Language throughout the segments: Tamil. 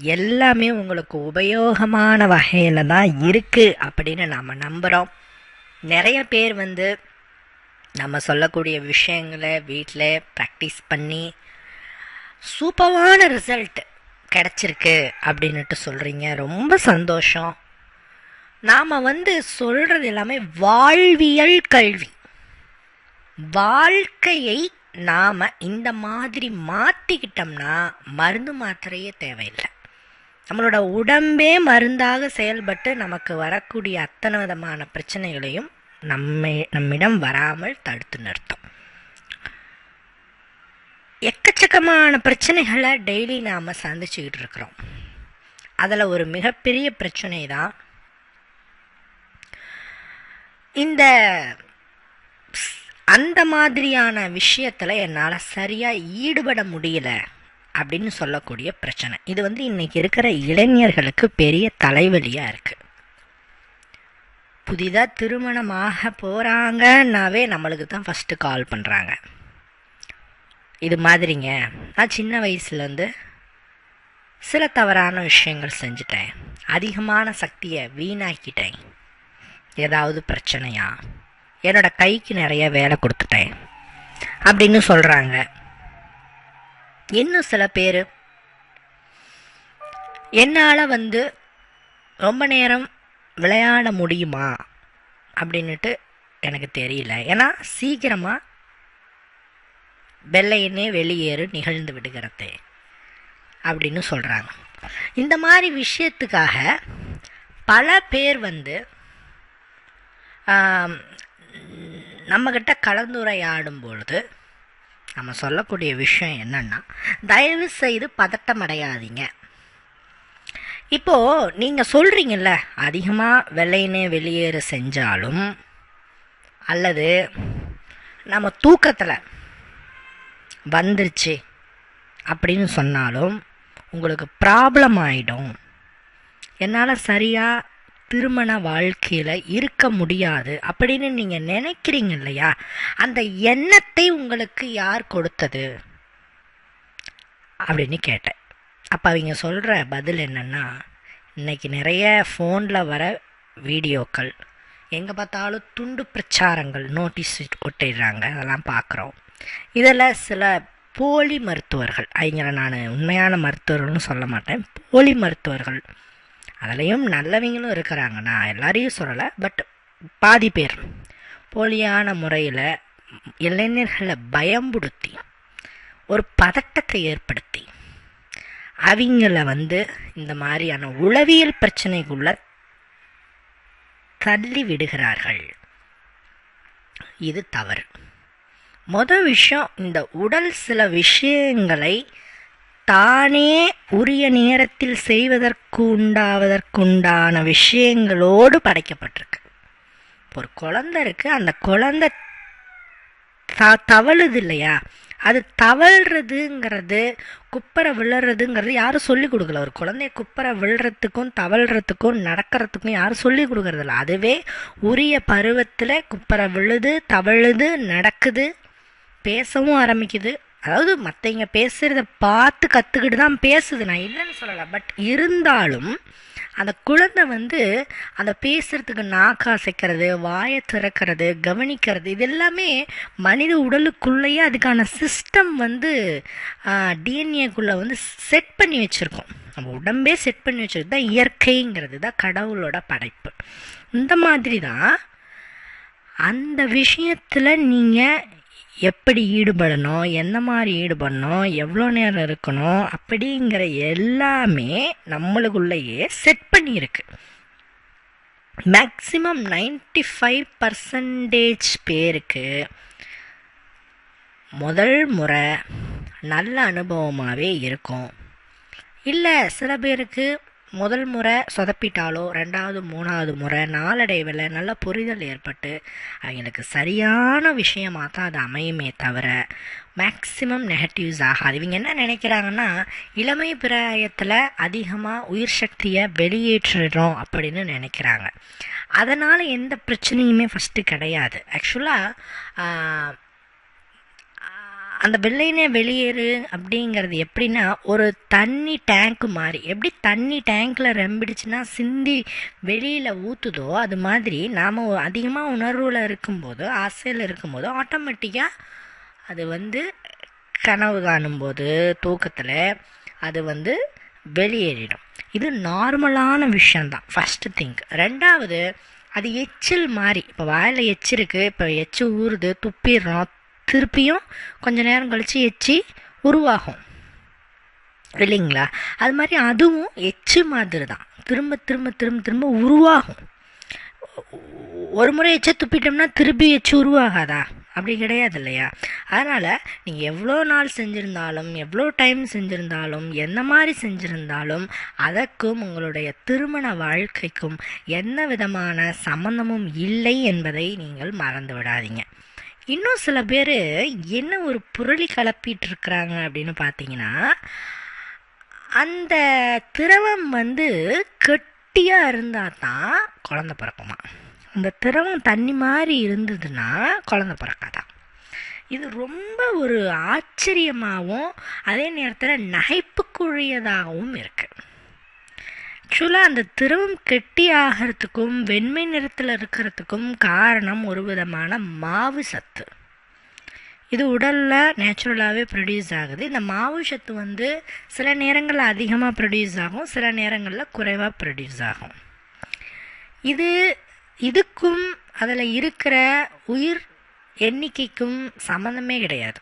எல்லாமே உங்களுக்கு உபயோகமான வகையில் தான் இருக்குது அப்படின்னு நாம் நம்புகிறோம் நிறைய பேர் வந்து நம்ம சொல்லக்கூடிய விஷயங்களை வீட்டில் ப்ராக்டிஸ் பண்ணி சூப்பரான ரிசல்ட் கிடச்சிருக்கு அப்படின்னுட்டு சொல்கிறீங்க ரொம்ப சந்தோஷம். நாம் வந்து சொல்கிறது எல்லாமே வாழ்வியல் கல்வி. வாழ்க்கையை நாம் இந்த மாதிரி மாற்றிக்கிட்டோம்னா மருந்து மாத்திரையே தேவையில்லை. நம்மளோட உடம்பே மருந்தாக செயல்பட்டு நமக்கு வரக்கூடிய அத்தனை விதமான பிரச்சனைகளையும் நம்மை நம்மிடம் வராமல் தடுத்து நிறுத்தும். எக்கச்சக்கமான பிரச்சனைகளை டெய்லி நாம் சந்திச்சுக்கிட்டு இருக்கிறோம். அதில் ஒரு மிகப்பெரிய பிரச்சனை தான் இந்த அந்த மாதிரியான விஷயத்தில் என்னால் சரியாக ஈடுபட முடியல. அப்படின்னு சொல்லக்கூடிய பிரச்சனை. இது வந்து இன்னைக்கு இருக்கிற இளைஞர்களுக்கு பெரிய தலைவலியாக இருக்குது புதிதாக திருமணமாக போகிறாங்கன்னாவே நம்மளுக்கு தான் ஃபஸ்ட்டு கால் பண்ணுறாங்க இது மாதிரிங்க. நான் சின்ன வயசுலேருந்து சில தவறான விஷயங்கள் செஞ்சுட்டேன். அதிகமான சக்தியை வீணாக்கிட்டேன். ஏதாவது பிரச்சனையா? என்னோட கைக்கு நிறைய வேலை கொடுத்துட்டேன். அப்படின்னு சொல்கிறாங்க இன்னும் சில பேர். என்னால் வந்து ரொம்ப நேரம் விளையாட முடியுமா? அப்படின்ட்டு எனக்கு தெரியல. ஏன்னா சீக்கிரமாக வெள்ளையனே வெளியேறு நிகழ்ந்து விடுகிறது அப்படின்னு சொல்கிறாங்க இந்த மாதிரி விஷயத்துக்காக பல பேர் வந்து நம்மக்கிட்ட கலந்துரையாடும் பொழுது நம்ம சொல்லக்கூடிய விஷயம் என்னென்னா தயவு செய்து பதட்டம் அடையாதீங்க இப்போது நீங்கள் சொல்கிறீங்கல்ல அதிகமாக வெள்ளையினே வெளியேற செஞ்சாலும் அல்லது நம்ம தூக்கத்தில் வந்துருச்சு அப்படின்னு சொன்னாலும் உங்களுக்கு ப்ராப்ளம் ஆகிடும் என்னால் சரியாக திருமண வாழ்க்கையில் இருக்க முடியாது அப்படின்னு நீங்கள் நினைக்கிறீங்க இல்லையா? அந்த எண்ணத்தை உங்களுக்கு யார் கொடுத்தது? அப்படின்னு கேட்டேன். அப்போ அவங்க சொல்கிற பதில் என்னென்னா இன்றைக்கி நிறைய ஃபோனில் வர வீடியோக்கள் எங்கே பார்த்தாலும் துண்டு பிரச்சாரங்கள் நோட்டீஸ் ஒட்டிடுறாங்க அதெல்லாம் பார்க்குறோம். இதில் சில போலி மருத்துவர்கள் அவங்கள நான் உண்மையான மருத்துவர்கள்னு சொல்ல மாட்டேன் போலி மருத்துவர்கள் அதுலேயும் நல்லவங்களும் இருக்கிறாங்க. நான் எல்லாரையும் சொல்லலை பட் பாதி பேர். போலியான முறையில் இளைஞர்களை பயம்படுத்தி ஒரு பதட்டத்தை ஏற்படுத்தி அவங்கள வந்து இந்த மாதிரியான உளவியல் பிரச்சனைக்குள்ள தள்ளி விடுகிறார்கள். இது தவறு. மொதல் விஷயம் இந்த உடல் சில விஷயங்களை தானே உரிய நேரத்தில் செய்வதற்கு உண்டாவதற்குண்டான விஷயங்களோடு படைக்கப்பட்டிருக்கு. ஒரு குழந்தை இருக்கு அந்த குழந்தை த தவழுது இல்லையா? அது தவழ்றதுங்கிறது குப்பரை விழுறதுங்கிறது யாரும் சொல்லி கொடுக்கல. ஒரு குழந்தைய குப்பரை விழுறதுக்கும் தவழ்றதுக்கும் நடக்கிறதுக்கும் யாரும் சொல்லி கொடுக்கறதில்ல அதுவே உரிய பருவத்தில் குப்பரை விழுது தவழுது நடக்குது பேசவும் ஆரம்பிக்குது. அதாவது மற்றவங்க பேசுகிறத பார்த்து கற்றுக்கிட்டு தான் பேசுது. நான் இல்லைன்னு சொல்லலை. பட் இருந்தாலும் அந்த குழந்தை வந்து அந்த பேசுகிறதுக்கு நாக்கு அசைக்கிறது வாயை திறக்கிறது கவனிக்கிறது இது எல்லாமே மனித உடலுக்குள்ளேயே அதுக்கான சிஸ்டம் வந்து டிஎன்ஏக்குள்ளே வந்து செட் பண்ணி வச்சுருக்கோம். நம்ம உடம்பே செட் பண்ணி வச்சுருக்கு தான் இயற்கைங்கிறது. தான் கடவுளோட படைப்பு. இந்த மாதிரி தான் அந்த விஷயத்தில் நீங்கள் எப்படி ஈடுபடணும் எந்த மாதிரி ஈடுபடணும் எவ்வளோ நேரம் இருக்கணும் அப்படிங்கிற எல்லாமே நம்மளுக்குள்ளேயே செட் பண்ணியிருக்கு. மேக்சிமம் நைன்டி ஃபைவ் பர்சன்டேஜ் பேருக்கு முதல் முறை நல்ல அனுபவமாகவே இருக்கும். இல்லை சில பேருக்கு முதல் முறை சொதப்பிட்டாலோ ரெண்டாவது மூணாவது முறை நாளடைவில் நல்ல புரிதல் ஏற்பட்டு அவங்களுக்கு சரியான விஷயமாக தான் அது அமையுமே தவிர மேக்ஸிமம் நெகட்டிவ்ஸ் ஆகாது. இவங்க என்ன நினைக்கிறாங்கன்னா இளமை பிராயத்தில் அதிகமாக உயிர் சக்தியை வெளியேற்றுறோம் அப்படின்னு நினைக்கிறாங்க. அதனால் எந்த பிரச்சனையுமே ஃபஸ்ட்டு கிடையாது. ஆக்சுவலாக அந்த வெள்ளையினே வெளியேறு அப்படிங்கிறது எப்படின்னா ஒரு தண்ணி டேங்க்கு மாதிரி எப்படி தண்ணி டேங்க்கில் ரெம்பிடுச்சுன்னா சிந்தி வெளியில் ஊற்றுதோ அது மாதிரி நாம் அதிகமாக உணர்வில் இருக்கும்போது ஆசையில் இருக்கும்போது ஆட்டோமேட்டிக்காக அது வந்து கனவு காணும்போது தூக்கத்தில் அது வந்து வெளியேறிடும். இது நார்மலான விஷயந்தான் ஃபஸ்ட்டு திங்க் ரெண்டாவது அது எச்சில் மாதிரி இப்போ வாயில் எச்சு இருக்குது இப்போ எச்சு ஊறுது துப்பிடுறோம் திருப்பியும் கொஞ்ச நேரம் கழித்து எச்சி உருவாகும். இல்லைங்களா? அது மாதிரி அதுவும் எச்சு மாதிரி தான் திரும்ப திரும்ப திரும்ப திரும்ப உருவாகும். ஒரு முறை எச்சை துப்பிட்டோம்னா திருப்பி எச்சு உருவாகாதா? அப்படி கிடையாது இல்லையா? அதனால் நீங்கள் எவ்வளோ நாள் செஞ்சுருந்தாலும் எவ்வளோ டைம் செஞ்சுருந்தாலும் எந்த மாதிரி செஞ்சுருந்தாலும் அதற்கும் உங்களுடைய திருமண வாழ்க்கைக்கும் எந்த விதமான சம்மந்தமும் இல்லை என்பதை நீங்கள் மறந்து விடாதீங்க. இன்னும் சில பேர் என்ன ஒரு புரளி கலப்பிட்டு இருக்கிறாங்க அப்படின்னு பார்த்தீங்கன்னா அந்த திரவம் வந்து கெட்டியாக இருந்தால் தான் குழந்த பிறக்குமா? அந்த திரவம் தண்ணி மாதிரி இருந்ததுன்னா குழந்த பிறக்காதான் இது ரொம்ப ஒரு ஆச்சரியமாகவும் அதே நேரத்தில் நகைப்புக்குரியதாகவும் இருக்குது ஆக்சுவலாக அந்த திரவம் கெட்டி ஆகிறதுக்கும் வெண்மை நிறத்தில் இருக்கிறதுக்கும் காரணம் ஒரு விதமான மாவு சத்து. இது உடலில் நேச்சுரலாகவே ப்ரொடியூஸ் ஆகுது. இந்த மாவு சத்து வந்து சில நேரங்களில் அதிகமாக ப்ரொடியூஸ் ஆகும் சில நேரங்களில் குறைவாக ப்ரொடியூஸ் ஆகும். இது இதுக்கும் அதில் இருக்கிற உயிர் எண்ணிக்கைக்கும் சம்மந்தமே கிடையாது.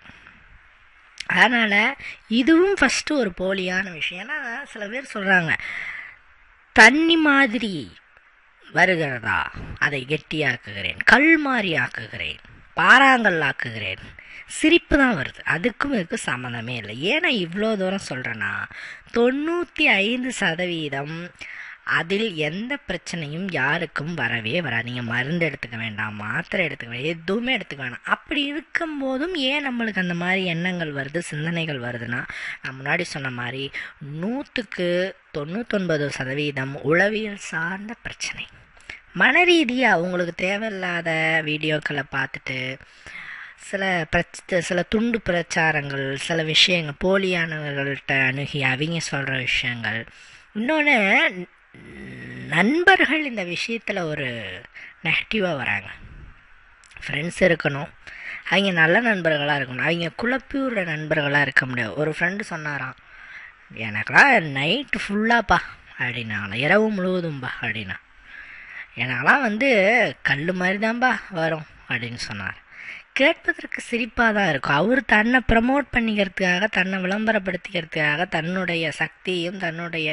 அதனால் இதுவும் ஃபஸ்ட்டு ஒரு போலியான விஷயம். ஏன்னா சில பேர் சொல்கிறாங்க தண்ணி மாதிரி வருகிறதா? அதை கெட்டியாக்குகிறேன் கல் மாதிரி ஆக்குகிறேன் பாறாங்கல் ஆக்குகிறேன் சிரிப்பு தான் வருது. அதுக்கும் இதுக்கு சம்மந்தமே இல்லை. ஏன்னா இவ்வளோ தூரம் சொல்கிறேன்னா தொண்ணூற்றி ஐந்து சதவீதம் அதில் எந்த பிரச்சனையும் யாருக்கும் வரவே வராது. நீங்கள் மருந்து எடுத்துக்க வேண்டாம் மாத்திரை எடுத்துக்க வேண்டாம் எதுவுமே எடுத்துக்க வேண்டாம். அப்படி இருக்கும்போதும் ஏன் நம்மளுக்கு அந்த மாதிரி எண்ணங்கள் வருது சிந்தனைகள் வருதுன்னா நான் முன்னாடி சொன்ன மாதிரி நூற்றுக்கு தொண்ணூத்தொன்பது சதவீதம் உளவியல் சார்ந்த பிரச்சனை. மன ரீதியாக உங்களுக்கு தேவையில்லாத வீடியோக்களை பார்த்துட்டு சில பிரச்ச சில துண்டு பிரச்சாரங்கள் சில விஷயங்கள் போலியானவர்கள்ட்ட அணுகி அவங்க சொல்கிற விஷயங்கள். இன்னொன்று நண்பர்கள் இந்த விஷயத்தில் ஒரு நெகட்டிவாக வராங்க. ஃப்ரெண்ட்ஸ் இருக்கணும். அவங்க நல்ல நண்பர்களாக இருக்கணும். அவங்க குழப்பி நண்பர்களாக இருக்க முடியாது. ஒரு ஃப்ரெண்டு சொன்னாராம் எனக்கெல்லாம் நைட்டு ஃபுல்லாப்பா அப்படின்னாங்களா இரவு முழுவதும்பா அப்படின்னா. எனக்கெல்லாம் வந்து கல் மாதிரி தான்பா வரும் அப்படின்னு சொன்னார். கேட்பதற்கு சிரிப்பாக தான் இருக்கும். அவர் தன்னை ப்ரமோட் பண்ணிக்கிறதுக்காக தன்னை விளம்பரப்படுத்திக்கிறதுக்காக தன்னுடைய சக்தியையும் தன்னுடைய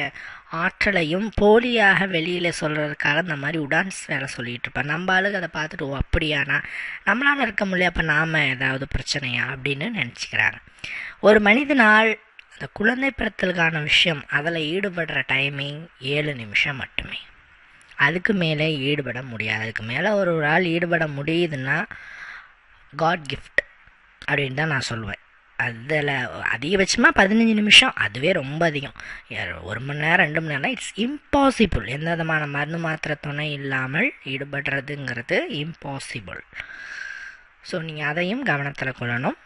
ஆற்றலையும் போலியாக வெளியில் சொல்கிறதுக்காக இந்த மாதிரி உடான்ஸ் வேலை சொல்லிகிட்டு இருப்பார். நம்ம ஆளுக்கு அதை பார்த்துட்டு ஓ அப்படியானா நம்மளால் இருக்க முடியல அப்போ நாம் ஏதாவது பிரச்சனையா? அப்படின்னு நினச்சிக்கிறாங்க. ஒரு மனிதனால் அந்த குழந்தை பிறத்தலுக்கான விஷயம் அதில் ஈடுபடுற டைமிங் ஏழு நிமிஷம் மட்டுமே. அதுக்கு மேலே ஈடுபட முடியாது. அதுக்கு மேலே ஒரு ஆள் ஈடுபட முடியுதுன்னா காட் கிஃப்ட் அப்படின்னு தான் நான் சொல்லுவேன். அதில் அதிகபட்சமாக பதினஞ்சு நிமிஷம் அதுவே ரொம்ப அதிகம். ஒரு மணி நேரம் ரெண்டு மணி நேரம் இட்ஸ் இம்பாசிபிள் எந்த விதமான மருந்து மாத்திரை துணை இல்லாமல் ஈடுபடுறதுங்கிறது இம்பாசிபிள் ஸோ நீங்கள் அதையும் கவனத்தில் கொள்ளணும்.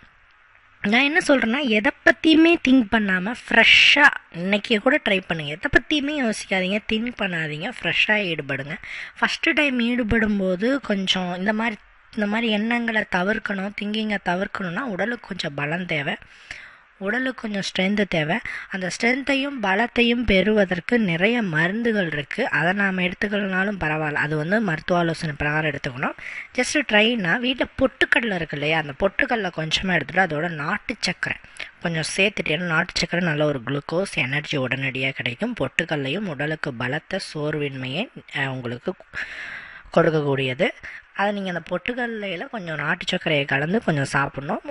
நான் என்ன சொல்கிறேன்னா எதை பற்றியுமே திங்க் பண்ணாமல் ஃப்ரெஷ்ஷாக இன்றைக்கி கூட ட்ரை பண்ணுங்கள் எதை பற்றியுமே யோசிக்காதீங்க. திங்க் பண்ணாதீங்க. ஃப்ரெஷ்ஷாக ஈடுபடுங்க. ஃபஸ்ட்டு டைம் ஈடுபடும் போது கொஞ்சம் இந்த மாதிரி இந்த மாதிரி எண்ணங்களை தவிர்க்கணும் திங்கிங்கை தவிர்க்கணும்னா உடலுக்கு கொஞ்சம் பலம் தேவை. உடலுக்கு கொஞ்சம் ஸ்ட்ரென்த்து தேவை. அந்த ஸ்ட்ரென்த்தையும் பலத்தையும் பெறுவதற்கு நிறைய மருந்துகள் இருக்குது அதை நாம் எடுத்துக்கலனாலும் பரவாயில்ல. அது வந்து மருத்துவ ஆலோசனை பிரகாரம் எடுத்துக்கணும். ஜஸ்ட்டு ட்ரைனா வீட்டில் பொட்டுக்கடலை இருக்கு இல்லையா? அந்த பொட்டுக்கடலை கொஞ்சமாக எடுத்துகிட்டு அதோட நாட்டு சக்கரை கொஞ்சம் சேர்த்துட்டேன்னா நாட்டு சக்கரை நல்ல ஒரு குளுக்கோஸ் எனர்ஜி உடனடியாக கிடைக்கும். பொட்டுக்கல்லையும் உடலுக்கு பலத்தை சோர்வின்மையை உங்களுக்கு கொடுக்கக்கூடியது. அதை நீங்கள் அந்த பொட்டுக்கல்லையில் கொஞ்சம் நாட்டு சர்க்கரையை கலந்து கொஞ்சம் சாப்பிட்ணும்.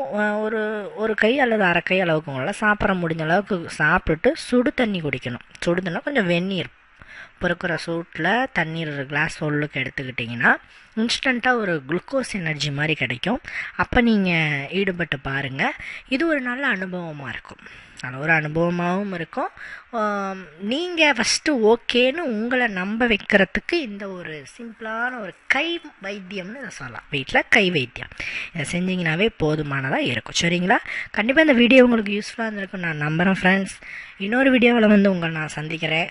ஒரு ஒரு கை அல்லது அரை கை அளவுக்கு உங்களால் முடிஞ்ச அளவுக்கு சாப்பிட்டுட்டு சுடு தண்ணி குடிக்கணும். சுடு தண்ணி கொஞ்சம் வெந்நீர். பொறுக்கிற சூட்டில் தண்ணீர் ஒரு கிளாஸ் உள்ளுக்கு எடுத்துக்கிட்டிங்கன்னா இன்ஸ்டண்ட்டாக ஒரு குளுக்கோஸ் எனர்ஜி மாதிரி கிடைக்கும். அப்போ நீங்கள் ஈடுபட்டு பாருங்கள் இது ஒரு நல்ல அனுபவமாக இருக்கும். நல்ல ஒரு அனுபவமாகவும் இருக்கும். நீங்கள் ஃபஸ்ட்டு ஓகேன்னு உங்களை நம்ப வைக்கிறதுக்கு இந்த ஒரு சிம்பிளான ஒரு கை வைத்தியம்னு இதை சொல்லலாம். வீட்டில் கை வைத்தியம். இதை செஞ்சிங்கனாவே போதுமானதாக இருக்கும். சரிங்களா? கண்டிப்பாக இந்த வீடியோ உங்களுக்கு யூஸ்ஃபுல்லாக இருந்திருக்கும். நான் நம்புகிறேன் ஃப்ரெண்ட்ஸ் இன்னொரு வீடியோவில் வந்து உங்களை நான் சந்திக்கிறேன்.